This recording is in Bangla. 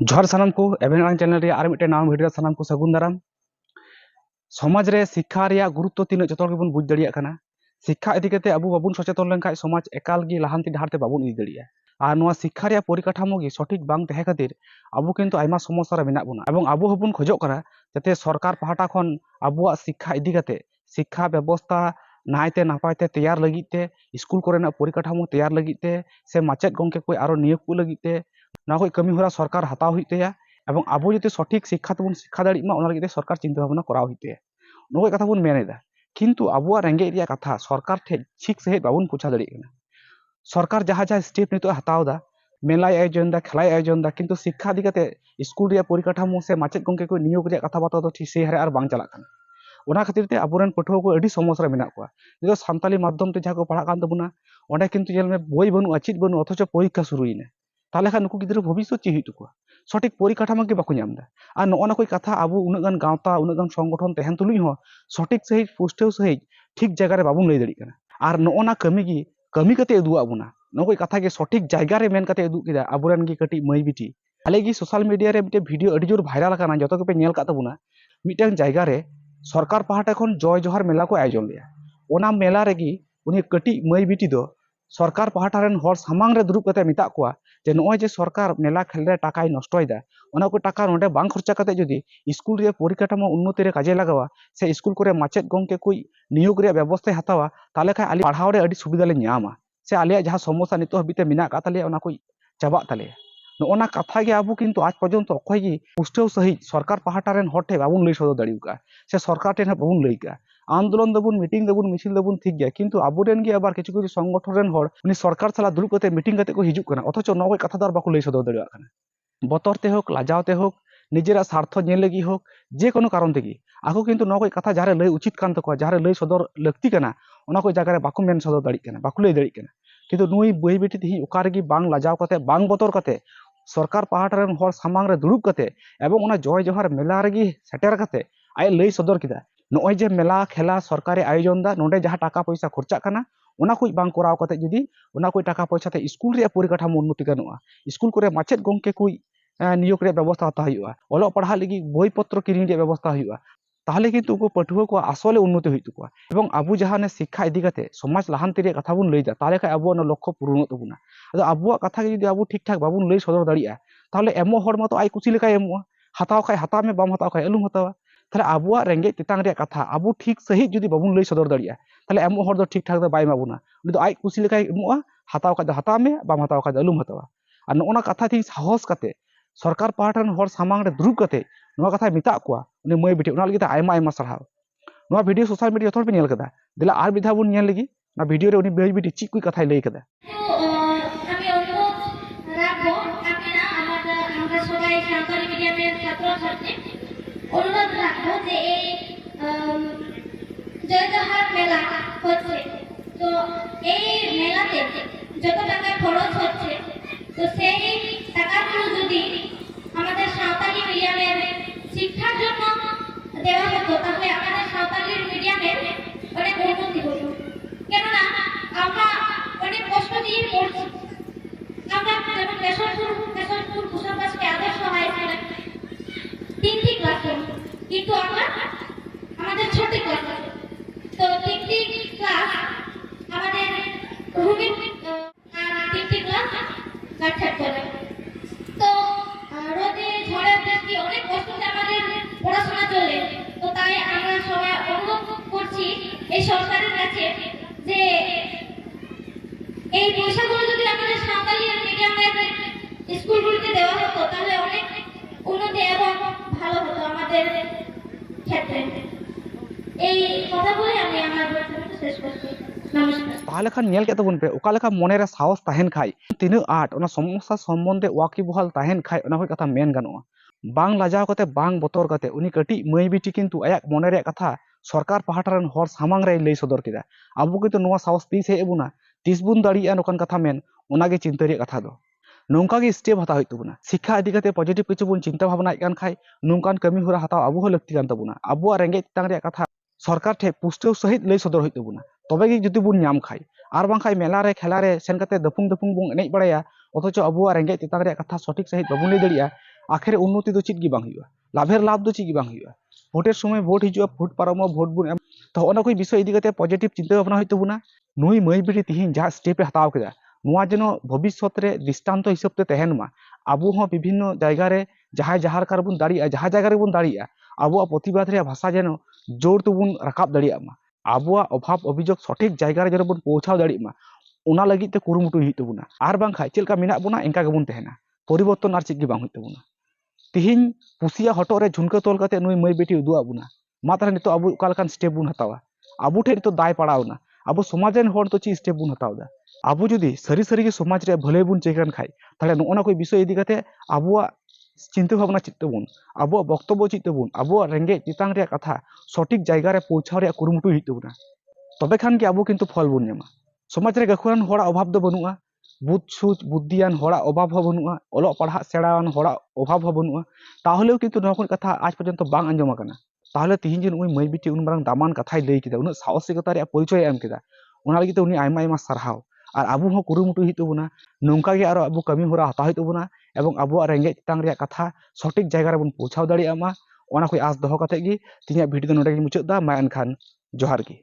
ᱡᱚᱦᱟᱨ ᱥᱟᱱᱟᱢ ᱠᱚ ᱮᱵᱷᱮᱱ ᱟᱲᱟᱝ ᱪᱮᱱᱮᱞ ᱨᱮᱭᱟᱜ ᱟᱨ ᱢᱤᱫᱴᱮᱱ ᱱᱟᱣᱟ ᱵᱷᱤᱰᱤᱭᱳ ᱥᱟᱱᱟᱢ ᱠᱚ ᱥᱟᱹᱜᱩᱱ ᱫᱟᱨᱟᱢ ᱥᱚᱢᱟᱡᱽ ᱨᱮ ᱥᱤᱠᱠᱷᱟ ᱨᱮᱭᱟᱜ ᱜᱩᱨᱩᱛᱛᱚ ᱛᱤᱱᱟᱹᱜ ᱡᱚᱛᱚ ᱜᱮᱵᱚᱱ ᱵᱩᱡᱽ ᱫᱟᱲᱮᱭᱟᱜ ᱠᱟᱱᱟ ᱥᱤᱠᱠᱷᱟ ᱤᱫᱤ ᱠᱟᱛᱮ ᱟᱵᱚ ᱵᱟᱵᱚᱱ ᱥᱚᱪᱮᱛᱚᱱ ᱞᱮᱱᱠᱷᱟᱱ ᱥᱚᱢᱟᱡᱽ ᱮᱠᱟᱞ ᱜᱮ ᱞᱟᱦᱟᱱᱛᱤ ᱰᱟᱦᱟᱨ ᱛᱮ ᱵᱟᱵᱚᱱ ᱤᱫᱤ ᱫᱟᱲᱮᱭᱟᱜᱼᱟ আর নয়া শিক্ষা রিয়া পরিকাঠামো কি সঠিক বাং তেহে খাতির আবু কিন্তু আইমা সমস্যা রে মেনা বনা এবং আবু হবুন খোঁজো করা যাতে সরকার পাহাটা খন আবুয়া শিক্ষা ইদি কাতে শিক্ষা ব্যবস্থা নাইতে নাপাইতে তৈয়ার লাগিতে স্কুল করেনা পরিকাঠামো তৈয়ার লাগিতে সে মাচেত গংকে কই আরও নিয়োগ কু লাগিতে ᱱᱚᱣᱟ ᱠᱚ ᱠᱟᱹᱢᱤ ᱦᱚᱨᱟ ᱥᱚᱨᱠᱟᱨ ᱦᱟᱛᱟᱣ ᱦᱩᱭᱩᱜ ᱛᱟᱭᱟ ᱮᱵᱚᱝ ᱟᱵᱚ ᱡᱟᱛᱮ ᱥᱚᱴᱷᱤᱠ ᱥᱤᱠᱠᱷᱟ ᱛᱮᱵᱚᱱ ᱥᱤᱠᱠᱷᱟ ᱫᱟᱲᱮᱜ ᱢᱟ ᱚᱱᱟ ᱞᱟᱹᱜᱤᱫ ᱛᱮ ᱥᱚᱨᱠᱟᱨ ᱪᱤᱱᱛᱟᱹ ᱵᱷᱟᱵᱱᱟ ᱠᱚᱨᱟᱣ ᱦᱩᱭᱩᱜ ᱛᱟᱭᱟ ᱱᱚᱜᱼᱚᱭ ᱠᱟᱛᱷᱟ ᱵᱚᱱ ᱢᱮᱱᱮᱫᱟ ᱠᱤᱱᱛᱩ ᱟᱵᱚᱣᱟᱜ ᱨᱮᱸᱜᱮᱡ ᱨᱮᱭᱟᱜ ᱠᱟᱛᱷᱟ ᱥᱚᱨᱠᱟᱨ ᱴᱷᱮᱡ ᱴᱷᱤᱠ ᱥᱟᱺᱦᱤᱡ ᱵᱟᱵᱚᱱ ᱯᱳᱸᱪᱷᱟᱣ ᱫᱟᱲᱮᱭᱟᱜ ᱠᱟᱱᱟ ᱥᱚᱨᱠᱟᱨ ᱡᱟᱦᱟᱸ ᱡᱟᱦᱟᱸ ᱥᱴᱮᱯ ᱱᱤᱛᱚᱜ ᱦᱟᱛᱟᱣ ᱮᱫᱟ মেলায় আয়োজন দা খেলায় আয়োজন দা কিন্তু শিক্ষা দিকে স্কুল রিয়া পরিকাঠামো সে মাচেদ গমকে কো নিয়োগ রিয়া কথা বাতা তো ঠিক সেই হারে আর বাং চালাক কান ওনা খাতির তে আবুরান পঠুয়া কো এডি সমস্যা মেনা কোয়া নিতো সান্তালি মাধ্যম তে যা কো পড়া কান তাবুনা ওনে কিন্তু জেল মে বই বনু আচিত বনু অথচ পরীক্ষা ᱛᱟᱦᱚᱞᱮ ᱠᱷᱟᱱ ᱱᱩᱠᱩ ᱜᱤᱫᱽᱨᱟᱹ ᱵᱷᱚᱵᱤᱥᱥᱚᱛ ᱪᱮᱫ ᱦᱩᱭᱩᱜ ᱛᱟᱠᱚᱣᱟ ᱥᱚᱴᱷᱤᱠ ᱯᱚᱨᱤᱠᱟᱴᱷᱟᱢᱳ ᱜᱮ ᱵᱟᱠᱚ ᱧᱟᱢ ᱮᱫᱟ ᱟᱨ ᱱᱚᱜᱼᱚ ᱱᱚᱣᱟ ᱠᱚ ᱠᱟᱛᱷᱟ ᱟᱵᱚ ᱩᱱᱟᱹᱜ ᱜᱟᱱ ᱜᱟᱶᱛᱟ ᱩᱱᱟᱹᱜ ᱜᱟᱱ ᱥᱚᱝᱜᱚᱴᱷᱚᱱ ᱛᱟᱦᱮᱱ ᱛᱩᱞᱩᱡ ᱦᱚᱸ ᱥᱚᱴᱷᱤᱠ ᱥᱟᱺᱦᱤᱡ ᱯᱩᱥᱴᱟᱹᱣ ᱥᱟᱺᱦᱤᱡ ᱴᱷᱤᱠ ᱡᱟᱭᱜᱟ ᱨᱮ ᱵᱟᱵᱚᱱ ᱞᱟᱹᱭ ᱫᱟᱲᱮᱭᱟᱜ ᱠᱟᱱᱟ ᱟᱨ ᱱᱚᱜᱼᱚ ᱱᱚᱣᱟ ᱠᱟᱹᱢᱤ ᱜᱮ ᱠᱟᱹᱢᱤ ᱠᱟᱛᱮ ᱩᱫᱩᱜ ᱟᱵᱚᱱᱟ ᱱᱚᱜᱼᱚᱭ ᱠᱟᱛᱷᱟ ᱜᱮ ᱥᱚᱴᱷᱤᱠ ᱡᱟᱭᱜᱟ ᱨᱮ ᱢᱮᱱ ᱠᱟᱛᱮ ᱩᱫᱩᱜ ᱠᱮᱫᱟ ᱟᱵᱚᱨᱮᱱ ᱜᱮ ᱠᱟᱹᱴᱤᱡ ᱢᱟᱹᱭ ᱵᱤᱴᱤ ᱟᱞᱮ ᱜᱮ ᱥᱳᱥᱟᱞ ᱢᱤᱰᱤᱭᱟ ᱨᱮ ᱢᱤᱫᱴᱮᱱ ᱵᱷᱤᱰᱤᱭᱳ ᱟᱹᱰᱤ ᱡᱳᱨ ᱵᱷᱟᱭᱨᱟᱞ ᱟᱠᱟᱱᱟ ᱡᱚᱛᱚ ᱜᱮᱯᱮ ᱧᱮᱞ ᱠᱟᱜ ᱛᱟᱵᱚᱱᱟ ᱢᱤᱫᱴᱟᱝ ᱡᱟᱭᱜᱟ ᱨᱮ ᱥᱚᱨᱠᱟর ᱯᱟᱦᱴᱟ ᱠᱷᱚᱱ ᱡᱚᱭ ᱡᱚᱦᱟᱨ ᱢᱮᱞᱟ ᱠᱚ ᱟয়োᱡᱚᱱ ᱞᱮᱫᱼᱟ ᱚᱱᱟ ᱢᱮᱞᱟ ᱨᱮᱜᱮ ᱩᱱᱤ ᱠᱟᱹᱴᱤᱡ ᱢᱟᱹᱭ ᱵᱤᱴᱤ ᱫᱚ ᱥᱚᱨᱠᱟᱨ ᱯᱟᱦᱴᱟ ᱨᱮᱱ ᱦᱚᱲ ᱥᱟᱢᱟᱝ ᱨᱮ ᱫᱩᱲᱩᱵ ᱠᱟᱛᱮ ᱢᱮᱛᱟᱜ ᱠᱚᱣᱟ ᱡᱮ ᱱᱚᱜᱼᱚᱭ ᱡᱮ ᱥᱚᱨᱠᱟᱨ ᱢᱮᱞᱟ ᱠᱷᱮᱞᱨᱮ ᱴᱟᱠᱟᱭ ᱱᱚᱥᱴᱚᱭᱮᱫᱟ ᱚᱱᱟ ᱠᱚ ᱴᱟᱠᱟ ᱱᱚᱰᱮ ᱵᱟᱝ ᱠᱷᱚᱨᱪᱟ ᱠᱟᱛᱮ ᱡᱩᱫᱤ ᱥᱠᱩᱞ ᱨᱮᱭᱟᱜ ᱯᱚᱨᱤᱠᱟᱴᱷᱟᱢᱳ ᱩন্ᱱᱚᱛᱤ ᱨᱮ ᱠᱟᱡᱮ ᱞᱟᱜᱟᱣᱟ ᱥᱮ ᱥᱠᱩᱞ ᱠᱚᱨᱮ ᱢᱟᱪᱮᱫ ᱜᱚᱢᱠᱮ ᱠᱚ ᱱᱤᱭᱳᱜᱽ ᱨᱮᱭᱟᱜ ᱵᱮᱵᱚᱥᱛᱷᱟᱭ ᱦᱟᱛᱟᱣᱟ ᱛᱟᱦᱚᱞᱮ ᱠᱷᱟᱱ ᱟᱞᱮ ᱯᱟᱲᱦᱟᱣ ᱨᱮ ᱟᱹᱰᱤ ᱥᱩᱵᱤᱫᱷᱟ ᱞᱮ ᱧᱟᱢᱟ ᱥᱮ ᱟᱞᱮᱭᱟᱜ ᱡᱟᱦᱟᱸ ᱥᱚᱢᱚᱥᱥᱟ ᱱᱤᱛᱚᱜ ᱦᱟᱹᱵᱤᱡ ᱛᱮ ᱢᱮᱱᱟᱜ ᱟᱠᱟᱫ ᱛᱟᱞᱮᱭᱟ ᱚᱱᱟ ᱠᱚ ᱪᱟᱵᱟᱜ ᱛᱟᱞᱮᱭᱟ ᱱᱚᱜᱼᱚᱱᱟ ᱠᱟᱛᱷᱟ ᱜᱮ ᱟᱵᱚ ᱠᱤᱱᱛᱩ ᱟᱡ ᱯᱚᱨᱡᱚᱱᱛᱚ ᱚᱠᱚᱭ ᱜᱮ ᱯᱩᱥᱴᱟᱹᱣ ᱥᱟᱹᱦᱤᱡ ᱥᱚᱨᱠᱟᱨ ᱯᱟᱦᱴᱟ ᱨᱮᱱ ᱦᱚᱲ ᱴᱷᱮᱱ ᱵᱟᱵᱚᱱ ᱞᱟᱹᱭ ᱥᱚᱫᱚᱨ ᱫᱟᱲᱮ ᱟᱠᱟᱫᱼᱟ ᱥᱮ ᱥᱚᱨᱠᱟᱨ ᱴᱷᱮᱱ ᱦᱚᱸ ᱵᱟᱵᱚᱱ ᱞᱟᱹᱭ ᱟᱠᱟᱫᱼᱟ ᱟᱱᱫᱳᱞᱚᱱ ᱫᱚᱵᱚᱱ ᱢᱤᱴᱤᱝ ᱫᱚᱵᱚᱱ ᱢᱤᱪᱷᱤᱞ ᱫᱚᱵᱚᱱ ᱴᱷᱤᱠ ᱜᱮᱭᱟ ᱠᱤᱱᱛᱩ ᱟᱵᱚᱨᱮᱱ ᱜᱮ ᱟᱵᱟᱨ ᱠᱤᱪᱷᱩ ᱠᱤᱪᱷᱩ ᱥᱚᱝᱜᱚᱴᱷᱚᱱ ᱨᱮᱱ ᱦᱚᱲ ᱩᱱᱤ ᱥᱚᱨᱠᱟᱨ ᱥᱟᱞᱟᱜ ᱫᱩᱲᱩᱵ ᱠᱟᱛᱮ ᱢᱤᱴᱤᱝ ᱠᱟᱛᱮ ᱠᱚ ᱦᱤᱡᱩᱜ ᱠᱟᱱᱟ ᱚᱛᱷᱚᱪᱚ ᱱᱚᱜᱚᱭ ᱠᱟᱛᱷᱟ ᱫᱚ ᱟᱨ ᱵᱟᱠᱚ ᱞᱟᱹᱭ ᱥᱚᱫᱚᱨ ᱫᱟᱲᱮᱭᱟᱜ ᱠᱟᱱᱟ ᱵᱚᱛᱚᱨ ᱛᱮ ᱦᱳᱠ ᱞᱟᱡᱟᱣ ᱛᱮ ᱦᱳᱠ নিজেরা স্বার্থ নিয়ে লাগি হোক যে কোনো কারণ থেকে আকো কিন্তু নকই কথা যারে লই উচিত কান তকো যারে লই সদর লাগতি কানা অনাকো জায়গা রে বাকু মেন সদর দাড়ি কানা বাকু লই দাড়ি কানা কিন্তু নুই বই বেটি তেহি ওকার গি বাং লাজাও কাতে বাং বতর কাতে সরকার পাহাড় রেন হর সামাং রে দুড়ুব কাতে এবং ওনা জয় জহার মেলা রে গি সেটের কাতে আই লই সদর কিদা ᱱᱚᱜᱼᱚᱭ ᱡᱮ ᱢᱮᱞᱟ ᱠᱷᱮᱞᱟ ᱥᱚᱨᱠᱟᱨᱮ ᱟᱭᱳᱡᱚᱱ ᱫᱟ ᱱᱚᱰᱮ ᱡᱟᱦᱟᱸ ᱴᱟᱠᱟ ᱯᱚᱭᱥᱟ ᱠᱷᱚᱨᱪᱟᱜ ᱠᱟᱱᱟ ᱚᱱᱟ ᱠᱚ ᱵᱟᱝ ᱠᱚᱨᱟᱣ ᱠᱟᱛᱮ ᱡᱩᱫᱤ ᱚᱱᱟ ᱠᱚ ᱴᱟᱠᱟ ᱯᱚᱭᱥᱟ ᱛᱮ ᱥᱠᱩᱞ ᱨᱮᱭᱟᱜ ᱯᱚᱨᱤᱠᱟᱴᱷᱟᱢᱳ ᱩন্ᱱᱚᱛᱤ ᱜᱟᱱᱚᱜᱼᱟ ᱥᱠᱩᱞ ᱠᱚᱨᱮ ᱢᱟᱪᱮᱫ ᱜᱚᱢᱠᱮ ᱠᱚ নিয়োগ ᱨᱮᱭᱟᱜ ব্যবস্থা হতে হইবা অলোক পড়া লাগি বই পত্র কিনিং রেᱭᱟᱜ ব্যবস্থা হইবা তাহলে কিন্তু উনকু পড়ুয়া কো আসলে উন্নতি হই তুকুয়া এবং আবু জাহানে শিক্ষা ইদি কাতে সমাজ লাহান্তি রে কথা বুন লই যা তাহলে খাই আবু না লক্ষ্য পূরণ তুকুনা আদো আবুয়া কথা যদি আবু ঠিকঠাক বাবুন লই সদর দাঁড়িয়া তাহলে এমো হর মতো আই কুচি লেখা এমো হাতাও খাই হাতা মে বাম হাতাও খাই আলুম হাতাওয়া ᱛᱟᱦᱞᱮ ᱟᱵᱚᱣᱟᱜ ᱨᱮᱸᱜᱮᱡ ᱛᱮᱛᱟᱝ ᱨᱮᱭᱟᱜ ᱠᱟᱛᱷᱟ ᱟᱵᱚ ᱴᱷᱤᱠ ᱥᱟᱺᱦᱤᱡ ᱡᱩᱫᱤ ᱵᱟᱵᱚᱱ ᱞᱟᱹᱭ ᱥᱚᱫᱚᱨ ᱫᱟᱲᱮᱭᱟᱜᱼᱟ ᱛᱟᱦᱞᱮ ᱮᱢᱚᱜ ᱦᱚᱲ ᱫᱚ ᱴᱷᱤᱠ ᱴᱷᱟᱠ ᱫᱚ ᱵᱟᱭ ᱮᱢᱟ ᱵᱚᱱᱟ ᱩᱱᱤ ᱫᱚ ᱟᱡ ᱠᱩᱥᱤ ᱞᱮᱠᱟᱭ ᱮᱢᱚᱜᱼᱟ ᱦᱟᱛᱟᱣ ᱠᱷᱟᱡ ᱫᱚ ᱦᱟᱛᱟᱣ ᱢᱮ ᱵᱟᱢ ᱦᱟᱛᱟᱣ ᱠᱷᱟᱡ ᱫᱚ ᱟᱞᱚᱢ ᱦᱟᱛᱟᱣᱟ ᱟᱨ ᱱᱚᱜᱼᱚ ᱱᱚᱣᱟ ᱠᱟᱛᱷᱟ ᱛᱤᱧ ᱥᱟᱦᱚᱥ ᱠᱟᱛᱮ ᱥᱚᱨᱠᱟᱨ ᱯᱟᱦᱴᱟ ᱨᱮᱱ ᱦᱚᱲ ᱥᱟᱢᱟᱝ ᱨᱮ ᱫᱩᱲᱩᱵ ᱠᱟᱛᱮ ᱱᱚᱣᱟ ᱠᱟᱛᱷᱟᱭ ᱢᱮᱛᱟᱜ ᱠᱚᱣᱟ ᱩᱱᱤ ᱢᱟᱹᱭ ᱵᱤᱴᱤ ᱚᱱᱟ ᱞᱟᱹᱜᱤᱫ ᱟᱭᱢᱟ ᱟᱭᱢᱟ ᱥᱟᱨᱦᱟᱣ ᱱᱚᱣᱟ ᱵᱷᱤᱰᱤᱭᱳ ᱥᱳᱥᱟᱞ ᱢᱤᱰᱤᱭᱟ ᱡᱚᱛᱚ ᱦᱚᱲ ᱯᱮ ᱧᱮᱞ ᱠᱟᱫᱟ ᱫᱮᱞᱟ ᱟᱨ ᱢᱤᱫ ᱫᱷᱟᱣ ᱵᱚᱱ ᱧᱮᱞ ᱞᱟᱹᱜᱤᱫ ᱚᱱᱟ ᱵᱷᱤᱰᱤᱭᱳ ᱨᱮ উনি বেশ বেটি চিকু কথাই লই কথা আমি অনুরোধ রাখব আপনারা আমাদের আমরা সবাই সাঁওতালি মিডিয়ামের ছাত্র ছাত্রী অনুরোধ রাখব যে এই আম, জয়জহার মেলা হচ্ছে। তো এই মেলাতে যত টাকা খরচ হচ্ছে তো সেই টাকাগুলো যদি আমাদের সাঁওতালি মিডিয়ামের শিক্ষার জন্য দেওয়া হতো তাহলে আমাদের সাঁওতালি মিডিয়ামের অনেক উন্নতি হতো কেননা আমরা অনেক কষ্ট দিয়ে পড়ছি আমরা যেমন কেশবপুর কেশবপুর কুশলদাসকে আদর্শ হাই স্কুলে তিনটি ক্লাস কিন্তু আমরা, আমাদের ছোট ক্লাস তো তিনটি ক্লাস আমাদের আর তিনটি ক্লাস কাটছাট করে তো রোদে, ঝড়ে, বৃষ্টি, অনেক কষ্টতে আমাদের পড়াশোনা চলে। তো তাই আমরা সবাই অনুরোধ করছি এই সরকারের কাছে যে এই পয়সাগুলো যদি মতের ক্ষেত্রে এই কথা বলে আমি আমার বক্তব্য শেষ করছি ᱯᱟᱦᱞᱮᱠᱷᱟᱱ ᱧᱮᱞ ᱠᱮᱫ ᱛᱟᱵᱚᱱ ᱯᱮ ᱚᱠᱟ ᱞᱮᱠᱟ ᱢᱚᱱᱮᱨᱮ ᱥᱟᱦᱚᱥ ᱛᱟᱦᱮᱱ ᱠᱷᱟᱡ ᱛᱤᱱᱟᱹᱜ ᱟᱴ ᱚᱱᱟ ᱥᱚᱢᱚᱥᱥᱟ ᱥᱚᱢᱵᱚᱱᱫᱷᱮ ᱚᱣᱟᱠᱤᱵᱚᱦᱟᱞ ᱛᱟᱦᱮᱱ ᱠᱷᱟᱡ ᱚᱱᱟ ᱠᱚ ᱠᱟᱛᱷᱟ ᱢᱮᱱ ᱜᱟᱱᱚᱜᱼᱟ ᱵᱟᱝ ᱞᱟᱡᱟᱣ ᱠᱟᱛᱮ ᱵᱟᱝ ᱵᱚᱛᱚᱨ ᱠᱟᱛᱮ ᱩᱱᱤ ᱠᱟᱹᱴᱤᱡ ᱢᱟᱹᱭ ᱵᱤᱴᱤ ᱠᱤᱱᱛᱩ ᱟᱭᱟᱜ ᱢᱚᱱᱮ ᱨᱮᱭᱟᱜ ᱠᱟᱛᱷᱟ ᱥᱚᱨᱠᱟᱨ ᱯᱟᱦᱴᱟ ᱨᱮᱱ ᱦᱚᱲ ᱥᱟᱢᱟᱝ ᱨᱮᱭ ᱞᱟᱹᱭ ᱥᱚᱫᱚᱨ ᱠᱮᱫᱟ ᱟᱵᱚ ᱠᱤᱱᱛᱩ ᱱᱚᱣᱟ ᱥᱟᱦᱚᱥ ᱛᱤᱥ ᱦᱮᱡ ᱟᱵᱚᱱᱟ ᱛᱤᱥ ᱵᱚᱱ ᱫᱟᱲᱮᱭᱟᱜᱼᱟ ᱱᱚᱝᱠᱟᱱ ᱠᱟᱛᱷᱟ ᱢᱮᱱ ᱚᱱᱟᱜᱮ ᱪᱤᱱᱛᱟᱹ ᱨᱮᱭᱟᱜ ᱠᱟᱛᱷᱟ ᱫᱚ ᱱᱚᱝᱠᱟ ᱜᱮ ᱥᱴᱮᱯ ᱦᱟᱛᱟᱣ ᱦᱩᱭᱩᱜ ᱛᱟᱵᱚᱱᱟ ᱥᱤᱠᱠᱷᱟ ᱤᱫᱤ ᱠᱟᱛᱮ ᱯᱚᱡᱤᱴᱤᱵᱷ ᱠᱤᱪᱷᱩ ᱵᱚᱱ ᱪᱤᱱᱛᱟᱹ ᱵᱷᱟᱵᱱᱟᱭ ᱠᱟᱱ ᱠᱷᱟᱡ ᱱᱚᱝᱠᱟᱱ ᱠᱟᱹᱢᱤ ᱦᱚᱨᱟ ᱦᱟᱛᱟᱣ ᱟᱵᱚ ᱦᱚᱸ ᱞᱟᱹᱠᱛᱤ ᱠᱟᱱ ᱛᱟᱵᱚᱱᱟ ᱟᱵᱚᱣᱟᱜ ᱨᱮᱸᱜᱮᱡ ᱛᱮᱛᱟᱝ ᱨᱮᱭᱟᱜ ᱠᱟᱛᱷᱟ ᱥᱚᱨᱠᱟর ᱴᱷᱮᱡ ᱯᱩᱥᱴᱟᱹᱣ ᱥᱟᱹᱦᱤᱡ ᱞᱟᱹᱭ ᱥᱚᱫᱚᱨ ᱦᱩᱭᱩᱜ ᱛᱟᱵᱚᱱᱟ ᱛᱚᱵᱮ ᱜᱮ ᱡᱩᱫᱤ ᱵᱚᱱ ᱧᱟᱢ ᱠᱷᱟᱡ ᱟᱨ ᱵᱟᱝᱠᱷᱟᱡ ᱢᱮᱞᱟ ᱨᱮ ᱠᱷᱮᱞᱟ ᱨᱮ ᱥᱮᱱ ᱠᱟᱛᱮ ᱫᱟᱹᱯᱩᱝ ᱫᱟᱹᱯᱩᱝ ᱵᱚᱱ ᱮᱱᱮᱡ ᱵᱟᱲᱟᱭᱟ ᱚᱛᱷᱚᱪᱚ ᱟᱵᱚᱣᱟᱜ ᱨᱮᱸᱜᱮᱡ ᱛᱮᱛᱟᱝ ᱨᱮᱭᱟᱜ ᱠᱟᱛᱷᱟ ᱥᱚᱴᱷᱤᱠ ᱥᱟᱹᱦᱤᱡ ᱵᱟᱵᱚᱱ ᱞᱟᱹᱭ ᱫᱟᱲᱮᱭᱟᱜᱼᱟ আখেᱨ উন্নতি ᱫᱚ ᱪᱮᱫ ᱜᱮ ᱵᱟᱝ ᱦᱩᱭᱩᱜᱼᱟ লাভের লাভ ᱫᱚ ᱪᱮᱫ ᱜᱮ ᱵᱟᱝ ᱦᱩᱭᱩᱜᱼᱟ ভোটের সময় ভোট হিজুয়া ভোট পারমো ভোট বন এম তো অনেক বিষয় ইদি কাতে পজিটিভ চিন্তা ভাবনা হইতো বুনা নুই মাই বিটি তিহিন যা স্টেপে হাতাও কেদা ᱱᱚᱣᱟ ᱡᱮᱱᱚ ᱵᱷᱚᱵᱤᱥᱥᱚᱛ ᱨᱮ ᱫᱤᱥᱛᱟᱱᱛᱚ ᱦᱤᱥᱟᱹᱵ ᱛᱮ ᱛᱟᱦᱮᱱ ᱢᱟ ᱟᱵᱚ ᱦᱚᱸ ᱵᱤᱵᱷᱤᱱᱱᱚ ᱡᱟᱭᱜᱟ ᱨᱮ ᱡᱟᱦᱟᱸᱭ ᱡᱟᱦᱟᱸ ᱞᱮᱠᱟ ᱨᱮᱵᱚᱱ ᱫᱟᱲᱮᱭᱟᱜᱼᱟ ᱡᱟᱦᱟᱸ ᱡᱟᱭᱜᱟ ᱨᱮᱵᱚᱱ ᱫᱟᱲᱮᱭᱟᱜᱼᱟ ᱟᱵᱚᱣᱟᱜ ᱯᱨᱚᱛᱤᱵᱟᱫ ᱨᱮᱭᱟᱜ ᱵᱷᱟᱥᱟ ᱡᱮᱱᱚ ᱡᱳᱨ ᱛᱮᱵᱚᱱ ᱨᱟᱠᱟᱵ ᱫᱟᱲᱮᱭᱟᱜ ᱢᱟ ᱟᱵᱚᱣᱟᱜ ᱚᱵᱷᱟᱵ ᱚᱵᱷᱤᱡᱳᱜᱽ ᱥᱚᱴᱷᱤᱠ ᱡᱟᱭᱜᱟ ᱨᱮ ᱡᱮᱱᱚ ᱵᱚᱱ ᱯᱳᱣᱪᱷᱟᱣ ᱫᱟᱲᱮᱜ ᱢᱟ ᱚᱱᱟ ᱞᱟᱹᱜᱤᱫ ᱛᱮ ᱠᱩᱨᱩᱢᱩᱴᱩᱭ ᱦᱩᱭᱩᱜ ᱛᱟᱵᱚᱱᱟ ᱟᱨ ᱵᱟᱝᱠᱷᱟᱡ ᱪᱮᱫ ᱞᱮᱠᱟ ᱢᱮᱱᱟᱜ ᱵᱚᱱᱟ ᱤᱱᱠᱟ ᱜᱮᱵᱚᱱ ᱛᱟᱦᱮᱱᱟ ᱯᱚᱨᱤᱵᱚᱨᱛᱚᱱ ᱟᱨ ᱪᱮᱫ ᱜᱮ ᱵᱟᱝ ᱦᱩᱭᱩᱜ ᱛᱟᱵᱚᱱᱟ ᱛᱤᱦᱤᱧ ᱯᱩᱥᱤᱭᱟ ᱦᱚᱴᱚᱜ ᱨᱮ ᱡᱷᱩᱱᱠᱟᱹ ᱛᱚᱞ ᱠᱟᱛᱮ ᱱᱩᱭ ᱢᱟᱹᱭ ᱵᱤᱴᱤ ᱩᱫᱩᱜ ᱟᱵᱚᱱᱟ ᱢᱟ ᱛᱟᱦᱚᱞᱮ ᱱᱤᱛᱚᱜ ᱟᱵᱚ ᱚᱠᱟ ᱞᱮᱠᱟᱱ ᱥᱴᱮᱯ ᱵᱚᱱ ᱦᱟᱛᱟᱣᱟ ᱟᱵᱚ ᱴᱷᱮᱡ ᱱᱤᱛᱚᱜ ᱫᱟᱭ ᱯᱟᱲᱟᱣ ᱮᱱᱟ ᱟᱵᱚ ᱥᱚᱢᱟᱡᱽ ᱨᱮᱱ ᱦᱚᱲ ᱫᱚ ᱪᱮᱫ ᱥᱴᱮᱯ ᱵᱚᱱ ᱦᱟᱛᱟᱣ ᱮᱫᱟ ᱟᱵᱚ ᱡᱩᱫᱤ ᱥᱟᱹᱨᱤ ᱥᱟᱹᱨᱤᱜᱮ ᱥᱚᱢᱟᱡᱽ ᱨᱮ ᱵᱷᱟᱹᱞᱟᱹᱭ ᱵᱚᱱ ᱪᱮᱠᱟᱱ ᱠᱷᱟᱡ ᱛᱟᱦᱚᱞᱮ ᱱᱚᱜᱼᱚ ᱱᱚᱣᱟ ᱠᱚ ᱵᱤᱥᱚᱭ ᱤᱫᱤ ᱠᱟᱛᱮ ᱟᱵᱚᱣᱟᱜ চিন্তা ভাবনা ᱪᱮᱫ ᱛᱟᱵᱚᱱ আবᱚᱣᱟᱜ বক্তব্য ᱪᱮᱫ তাᱵᱚᱱ আবᱚᱣᱟᱜ ᱨᱮᱸᱜᱮᱡ ᱛᱮᱛᱟᱝ ᱨᱮᱭᱟᱜ কথা ᱥᱚᱴᱷᱤক ᱡᱟᱭগᱟ ᱨᱮ ᱯᱳঁᱪᱷᱟᱣ ᱨᱮᱭᱟᱜ ᱠᱩᱨᱩᱢᱩᱴᱩ ᱦᱩᱭᱩᱜ ᱛᱟᱵᱚᱱᱟ ᱛᱚᱵᱮ ᱠᱷᱟᱱ ᱜᱮ ᱟᱵᱚ কিন্তু ᱯᱷᱚᱞ ᱵᱚᱱ ᱧᱟᱢᱟ ᱥᱚᱢᱟᱡᱽ ᱨᱮ ᱜᱟᱹᱠᱷᱩᱲᱟᱱ ᱦᱚᱲᱟᱜ ᱚᱵᱷᱟᱵ ᱫᱚ ᱵᱟᱹᱱᱩᱜᱼᱟ ᱵᱩᱫ ᱥᱩᱡ ᱵᱩᱫᱽᱫᱷᱤᱭᱟᱱ ᱦᱚᱲᱟᱜ অভাব ᱦᱚᱸ ᱵᱟᱹᱱᱩᱜᱼᱟ ᱚᱞᱚᱜ ᱯᱟᱲᱦᱟᱜ ᱥᱮᱬᱟᱣᱟᱱ ᱦᱚᱲᱟᱜ অভাব ᱦᱚᱸ ᱵᱟᱹᱱᱩᱜᱼᱟ তাহলেও কিন্তু ᱱᱚᱣᱟ ᱠᱚ ᱠᱟᱛᱷᱟ ᱟজ পর্যন্ত ᱵᱟᱝ ᱟᱸᱡᱚᱢ ᱟᱠᱟᱱᱟ ᱛᱟᱦᱞᱮ ᱛᱤᱦᱤᱧ ᱡᱮ ᱱᱩᱭ ᱢᱟᱹᱭ ᱵᱤᱴᱤ ᱩᱱ ᱢᱟᱨᱟᱝ ᱫᱟᱢᱟᱱ ᱠᱟᱛᱷᱟᱭ ᱞᱟᱹᱭ ᱠᱮᱫᱟ ᱩᱱᱟᱹᱜ ᱥᱟᱦᱚᱥᱤᱠᱚᱛᱟ ᱨᱮᱭᱟᱜ ᱯᱚᱨᱤᱪᱚᱭ ᱮᱢ ᱠᱮᱫᱟ ᱚᱱᱟ ᱞᱟᱹᱜᱤᱫ ᱛᱮ ᱩᱱᱤ ᱟᱭᱢᱟ ᱟᱭᱢᱟ ᱥᱟᱨᱦᱟᱣ ᱟᱨ ᱟᱵᱚ ᱦᱚᱸ ᱠᱩᱨᱩᱢᱩᱴᱩᱭ ᱦᱩᱭᱩᱜ ᱛᱟᱵᱚᱱᱟ ᱱᱚᱝᱠᱟ ᱜᱮ ᱟᱨᱚ ᱟᱵᱚ ᱠᱟᱹᱢᱤ ᱦᱚᱨᱟ ᱦᱟᱛᱟᱣ ᱦᱩᱭᱩᱜ ᱛᱟᱵᱚᱱᱟ ᱮᱵᱚᱝ ᱟᱵᱚᱣᱟᱜ ᱨᱮᱸᱜᱮᱡ ᱛᱮᱛᱟᱝ ᱨᱮᱭᱟᱜ ᱠᱟᱛᱷᱟ ᱥᱚᱴᱷᱤᱠ ᱡᱟᱭᱜᱟ ᱨᱮᱵᱚᱱ ᱯᱳᱸᱪᱷᱟᱣ ᱫᱟᱲᱮᱭᱟᱜ ᱢᱟ ᱚᱱᱟ ᱠᱚ ᱟᱸᱥ ᱫᱚᱦᱚ ᱠᱟᱛᱮᱫ ᱜᱮ ᱛᱤᱦᱤᱧᱟᱜ ᱵᱷᱤᱰᱤᱭᱳ ᱫᱚ ᱱᱚᱰᱮ ᱜᱤᱧ ᱢᱩᱪᱟᱹᱫ ᱮᱫᱟ ᱢᱟ ᱮᱱᱠᱷᱟᱱ ᱡᱚᱦᱟᱨ ᱜᱮ